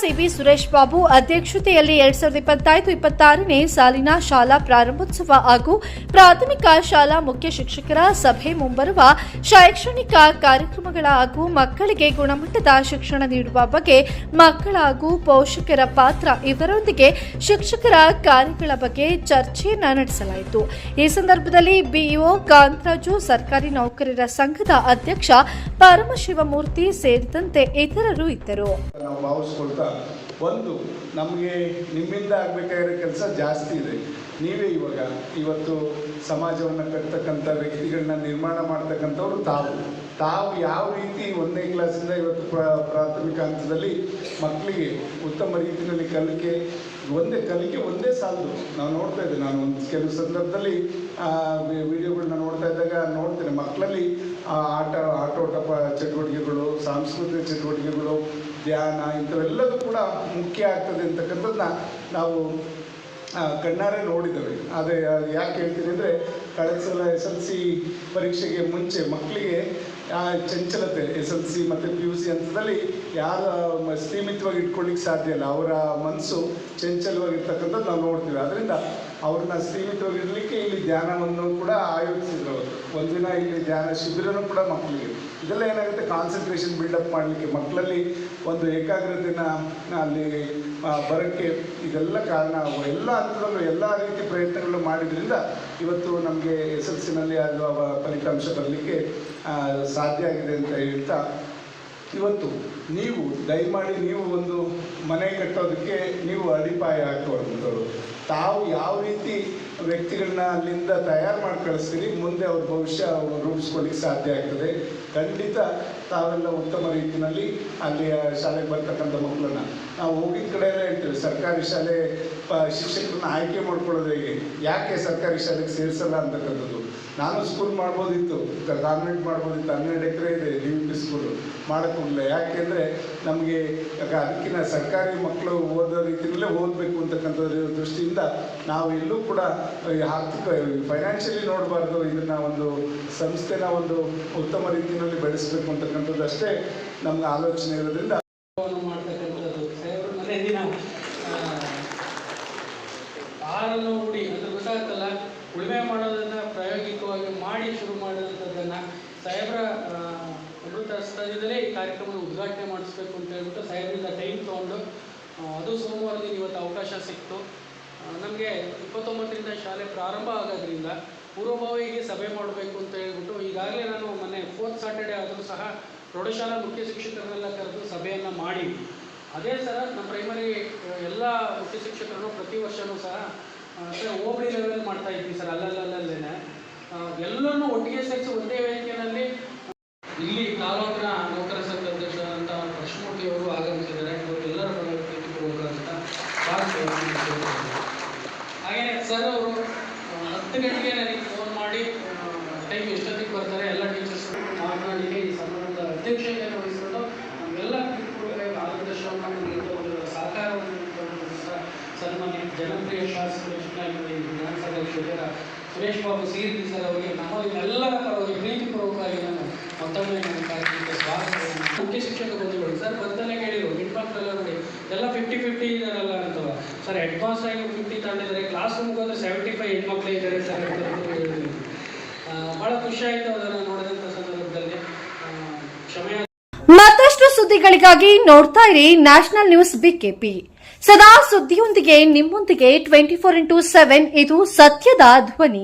C B Suresh Babu ಅಧ್ಯಕ್ಷತೆಯಲ್ಲಿ ಎರಡ್ ಸಾವಿರದ ಇಪ್ಪತ್ತೈದು, ಇಪ್ಪತ್ತಾರನೇ ಸಾಲಿನ ಶಾಲಾ ಪ್ರಾರಂಭೋತ್ಸವ ಹಾಗೂ ಪ್ರಾಥಮಿಕ ಶಾಲಾ ಮುಖ್ಯ ಶಿಕ್ಷಕರ ಸಭೆ ಮುಂಬರುವ ಶೈಕ್ಷಣಿಕ ಕಾರ್ಯಕ್ರಮಗಳ ಹಾಗೂ ಮಕ್ಕಳಿಗೆ ಗುಣಮಟ್ಟದ ಶಿಕ್ಷಣ ನೀಡುವ ಬಗ್ಗೆ ಮಕ್ಕಳ ಹಾಗೂ ಪೋಷಕರ ಪಾತ್ರ ಇವರೊಂದಿಗೆ ಶಿಕ್ಷಕರ ಕಾರ್ಯಗಳ ಬಗ್ಗೆ ಚರ್ಚೆಯನ್ನು ನಡೆಸಲಾಯಿತು. ಈ ಸಂದರ್ಭದಲ್ಲಿ ಬಿಇಒ ಕಾಂತರಾಜು, ಸರ್ಕಾರಿ ನೌಕರರ ಸಂಘದ ಅಧ್ಯಕ್ಷ ಪರಮಶಿವಮೂರ್ತಿ ಸೇರಿದಂತೆ ಇತರರು ಇದ್ದರು. ಒಂದು, ನಮಗೆ ನಿಮ್ಮಿಂದ ಆಗಬೇಕಾಗಿರೋ ಕೆಲಸ ಜಾಸ್ತಿ ಇದೆ. ನೀವೇ ಇವಾಗ ಇವತ್ತು ಸಮಾಜವನ್ನು ಕಟ್ತಕ್ಕಂಥ ವ್ಯಕ್ತಿಗಳನ್ನ ನಿರ್ಮಾಣ ಮಾಡ್ತಕ್ಕಂಥವ್ರು ತಾವು. ತಾವು ಯಾವ ರೀತಿ ಒಂದನೇ ಕ್ಲಾಸಿಂದ ಇವತ್ತು ಪ್ರ, ಪ್ರಾಥಮಿಕ ಹಂತದಲ್ಲಿ ಮಕ್ಕಳಿಗೆ ಉತ್ತಮ ರೀತಿಯಲ್ಲಿ ಕಲಿಕೆ, ಒಂದೇ ಕಲಿಕೆ ಒಂದೇ ಸಾಲದು. ನಾವು ನೋಡ್ತಾ ಇದ್ದೆ, ನಾನು ಒಂದು ಕೆಲವು ಸಂದರ್ಭದಲ್ಲಿ ವಿಡಿಯೋಗಳನ್ನ ನೋಡ್ತಾ ಇದ್ದಾಗ ನೋಡ್ತೇನೆ ಮಕ್ಕಳಲ್ಲಿ ಆಟ, ಆಟೋಟ ಚಟುವಟಿಕೆಗಳು, ಸಾಂಸ್ಕೃತಿಕ ಚಟುವಟಿಕೆಗಳು ಧ್ಯಾನ ಇಂಥವೆಲ್ಲದೂ ಕೂಡ ಮುಖ್ಯ ಆಗ್ತದೆ ಅಂತಕ್ಕಂಥದ್ದನ್ನ ನಾವು ಕಣ್ಣಾರೆ ನೋಡಿದ್ದೇವೆ. ಆದರೆ ಯಾಕೆ ಹೇಳ್ತೀನಿ ಅಂದರೆ ಕಳೆದ ಸಲ ಎಸ್ ಎಲ್ ಸಿ ಪರೀಕ್ಷೆಗೆ ಮುಂಚೆ ಮಕ್ಕಳಿಗೆ ಆ ಚಂಚಲತೆ ಎಸ್ ಎಲ್ ಸಿ ಮತ್ತು ಪಿ ಯು ಸಿ ಹಂತದಲ್ಲಿ ಯಾರು ಸೀಮಿತವಾಗಿ ಇಟ್ಕೊಳ್ಳಿಕ್ಕೆ ಸಾಧ್ಯ ಇಲ್ಲ. ಅವರ ಮನಸ್ಸು ಚಂಚಲವಾಗಿರ್ತಕ್ಕಂಥದ್ದು ನಾವು ನೋಡ್ತೀವಿ. ಅದರಿಂದ ಅವ್ರನ್ನ ಸೀಮಿತವಾಗಿರಲಿಕ್ಕೆ ಇಲ್ಲಿ ಧ್ಯಾನವನ್ನು ಕೂಡ ಆಯೋಜಿಸಿದ್ರು ಅವರು. ಒಂದಿನ ಇಲ್ಲಿ ಧ್ಯಾನ ಶಿಬಿರನೂ ಕೂಡ ಮಕ್ಕಳಿಗೆ. ಇದೆಲ್ಲ ಏನಾಗುತ್ತೆ? ಕಾನ್ಸಂಟ್ರೇಷನ್ ಬಿಲ್ಡಪ್ ಮಾಡಲಿಕ್ಕೆ. ಮಕ್ಕಳಲ್ಲಿ ಒಂದು ಏಕಾಗ್ರತೆನ ಅಲ್ಲಿ ಬರೋಕ್ಕೆ ಇದೆಲ್ಲ ಕಾರಣ ಎಲ್ಲ ಹಂತದಲ್ಲೂ ಎಲ್ಲ ರೀತಿ ಪ್ರಯತ್ನಗಳು ಮಾಡಿದ್ರಿಂದ ಇವತ್ತು ನಮಗೆ ಎಸ್ ಎಲ್ ಸಿನಲ್ಲಿ ಅದು ಫಲಿತಾಂಶ ಬರಲಿಕ್ಕೆ ಸಾಧ್ಯ ಆಗಿದೆ ಅಂತ ಹೇಳ್ತಾ ಇವತ್ತು ನೀವು, ದಯಮಾಡಿ ನೀವು ಒಂದು ಮನೆ ಕಟ್ಟೋದಕ್ಕೆ ನೀವು ಅಡಿಪಾಯ ಹಾಕುವಂಥವ್ರು ತಾವು ಯಾವ ರೀತಿ ವ್ಯಕ್ತಿಗಳನ್ನ ಅಲ್ಲಿಂದ ತಯಾರು ಮಾಡಿ ಕಳಿಸ್ತೀರಿ, ಮುಂದೆ ಅವ್ರ ಭವಿಷ್ಯ ರೂಪಿಸ್ಕೊಳ್ಳಿಕ್ಕೆ ಸಾಧ್ಯ ಆಗ್ತದೆ. ಖಂಡಿತ ತಾವೆಲ್ಲ ಉತ್ತಮ ರೀತಿಯಲ್ಲಿ ಅಲ್ಲಿ ಶಾಲೆಗೆ ಬರ್ತಕ್ಕಂಥ ಮಕ್ಕಳನ್ನ. ನಾವು ಹೋಗಿದ ಕಡೆ ಎಲ್ಲ ಹೇಳ್ತೀವಿ, ಸರ್ಕಾರಿ ಶಾಲೆ ಶಿಕ್ಷಕರನ್ನ ಆಯ್ಕೆ ಮಾಡ್ಕೊಳ್ಳೋದು ಹೇಗೆ? ಯಾಕೆ ಸರ್ಕಾರಿ ಶಾಲೆಗೆ ಸೇರಿಸಲ್ಲ ಅಂತಕ್ಕಂಥದ್ದು? ನಾನು ಸ್ಕೂಲ್ ಮಾಡ್ಬೋದಿತ್ತು ಕಾನ್ವೆಂಟ್ ಮಾಡ್ಬೋದಿತ್ತು, ಹನ್ನೆರಡು ಎಕರೆ ಇದೆ ಡಿ ಸ್ಕೂಲು ಮಾಡೋಕ್ಕೋಗಿಲ್ಲ ಯಾಕೆಂದರೆ ನಮಗೆ ಅದಕ್ಕಿಂತ ಸರ್ಕಾರಿ ಮಕ್ಕಳು ಓದೋ ರೀತಿಯಲ್ಲೇ ಓದಬೇಕು ಅಂತಕ್ಕಂಥದ್ರ ದೃಷ್ಟಿಯಿಂದ ನಾವು ಎಲ್ಲೂ ಕೂಡ ಆರ್ಥಿಕ ಫೈನಾನ್ಷಿಯಲಿ ನೋಡಬಾರ್ದು. ಇದನ್ನು ಒಂದು ಸಂಸ್ಥೆನ ಒಂದು ಉತ್ತಮ ರೀತಿಯಲ್ಲಿ ಬೆಳೆಸಬೇಕು ಅಂತಕ್ಕಂಥದ್ದು ಅಷ್ಟೇ ನಮ್ಗೆ ಆಲೋಚನೆ ಇರೋದ್ರಿಂದ. ಆರನ್ನು ಹುಡಿ ಅಂದ್ರೆ ಗೊತ್ತಾಗ್ತಲ್ಲ ಉಳುಮೆ ಮಾಡೋದನ್ನ ಪ್ರಾಯೋಗಿಕವಾಗಿ ಮಾಡಿ ಶುರು ಮಾಡಿದಂಥದ್ದನ್ನ ಸಾಹೇಬ್ರ ಅಮೃತ ಈ ಕಾರ್ಯಕ್ರಮವನ್ನು ಉದ್ಘಾಟನೆ ಮಾಡಿಸ್ಬೇಕು ಅಂತ ಹೇಳ್ಬಿಟ್ಟು ಸಾಹೇಬ್ರಿಂದ ಟೈಮ್ ತೊಗೊಂಡು ಅದು ಸೋಮವಾರದಿಂದ ಇವತ್ತು ಅವಕಾಶ ಸಿಕ್ತು. ನಮಗೆ ಇಪ್ಪತ್ತೊಂಬತ್ತರಿಂದ ಶಾಲೆ ಪ್ರಾರಂಭ ಆಗೋದ್ರಿಂದ ಪೂರ್ವಭಾವಿಗೆ ಸಭೆ ಮಾಡಬೇಕು ಅಂತ ಹೇಳ್ಬಿಟ್ಟು ಈಗಾಗಲೇ ನಾನು ಮೊನ್ನೆ ಫೋರ್ತ್ ಸಾಟರ್ಡೆ ಆದರೂ ಸಹ ಪ್ರೌಢಶಾಲಾ ಮುಖ್ಯ ಶಿಕ್ಷಕರನ್ನೆಲ್ಲ ಕರೆದು ಸಭೆಯನ್ನು ಮಾಡಿ ಅದೇ ಸರ ನಮ್ಮ ಪ್ರೈಮರಿ ಎಲ್ಲ ಮುಖ್ಯ ಶಿಕ್ಷಕರನ್ನು ಪ್ರತಿ ವರ್ಷವೂ ಸಹ ಸರ್ ಹೋಬಳಿ ಲೆವೆಲ್ ಮಾಡ್ತಾ ಇದ್ವಿ ಸರ್. ಅಲ್ಲಲ್ಲಲ್ಲೇ ಎಲ್ಲರನ್ನೂ ಒಟ್ಟಿಗೆ ಸೇರಿಸಿ ಒಂದೇ ವೇದಿಕೆಯಲ್ಲಿ ಇಲ್ಲಿ ತಾಲೂಕಿನ ನೌಕರ ಸಂಘ ಅಧ್ಯಕ್ಷರಾದಂಥ ಕೃಷ್ಣಮೂರ್ತಿ ಅವರು ಆಗಮಿಸಿದ್ದಾರೆ ಇವರೆಲ್ಲರ ಅಂತ. ಹಾಗೆಯೇ ಸರ್ ಅವರು ಹತ್ತು ಗಂಟೆಗೆ ನನಗೆ ಫೋನ್ ಮಾಡಿ ಟೈಮ್ ಎಷ್ಟೊತ್ತಿಗೆ ಬರ್ತಾರೆ ಎಲ್ಲ ಟೀಚರ್ಸ್ ಮಾತನಾಡಿ ಈ ಸಮಾರಂಭದ ಅಧ್ಯಕ್ಷತೆಯನ್ನು ವಹಿಸಿಕೊಂಡು ನಮ್ಮೆಲ್ಲ ನೀಡಿದ ಒಂದು ಸಹಕಾರವನ್ನು ನೀಡಿದಂಥ ಸನ್ಮಾನ್ಯ ಜನಪ್ರಿಯ ಶಾಸಕರು ವಿಧಾನಸಭಾ ಕ್ಷೇತ್ರ ಸುರೇಶ್ ಬಾಬು ಸೀರ್ತಿ ಸರ್ ಅವರಿಗೆ ನಮ್ಮ ಎಲ್ಲರ ಪರವಾಗಿ ಪ್ರೀತಿಪೂರ್ವಕವಾಗಿ ನಾನು ಮತ್ತೊಮ್ಮೆ ನನ್ನ ಕಾರ್ಯಕ್ರಮಕ್ಕೆ ಸ್ವಾಗತವನ್ನು ಮುಖ್ಯ ಶಿಕ್ಷಕ ಬಂಧುಗಳು ಸರ್ ಬಂದಲ್ಲೇ ಹೇಳಿದ್ರು ಹೆಡ್ ಮಾಸ್ಟರ್ ನೋಡಿ ಎಲ್ಲ ಫಿಫ್ಟಿ ಫಿಫ್ಟಿ ಇದ್ದಾರಲ್ಲ ಅಂತವ ಸರ್ ಅಡ್ವಾನ್ಸ್ ಆಗಿ ಫಿಫ್ಟಿ ತಗೊಂಡಿದ್ದಾರೆ ಕ್ಲಾಸ್ ರೂಮ್ಗೆ ಹೋದ್ರೆ ಸೆವೆಂಟಿ ಫೈವ್ ಹೆಣ್ಮಕ್ಳೇ ಇದ್ದಾರೆ ಸರ್ ಬಹಳ ಖುಷಿ ಆಯಿತು ಅದನ್ನು ನೋಡಿದಂಥ ಸಂದರ್ಭದಲ್ಲಿ ಕ್ಷಮೆ ಮತ್ತಷ್ಟು ಸುದ್ದಿಗಳಿಗಾಗಿ ನೋಡ್ತಾ ಇರಿ ನ್ಯಾಷನಲ್ ನ್ಯೂಸ್ ಬಿಕೆಪಿ. ಸದಾ ಸುದ್ದಿಯೊಂದಿಗೆ ನಿಮ್ಮೊಂದಿಗೆ ಟ್ವೆಂಟಿ ಫೋರ್ ಇಂಟು ಸೆವೆನ್ ಇದು ಸತ್ಯದ ಧ್ವನಿ.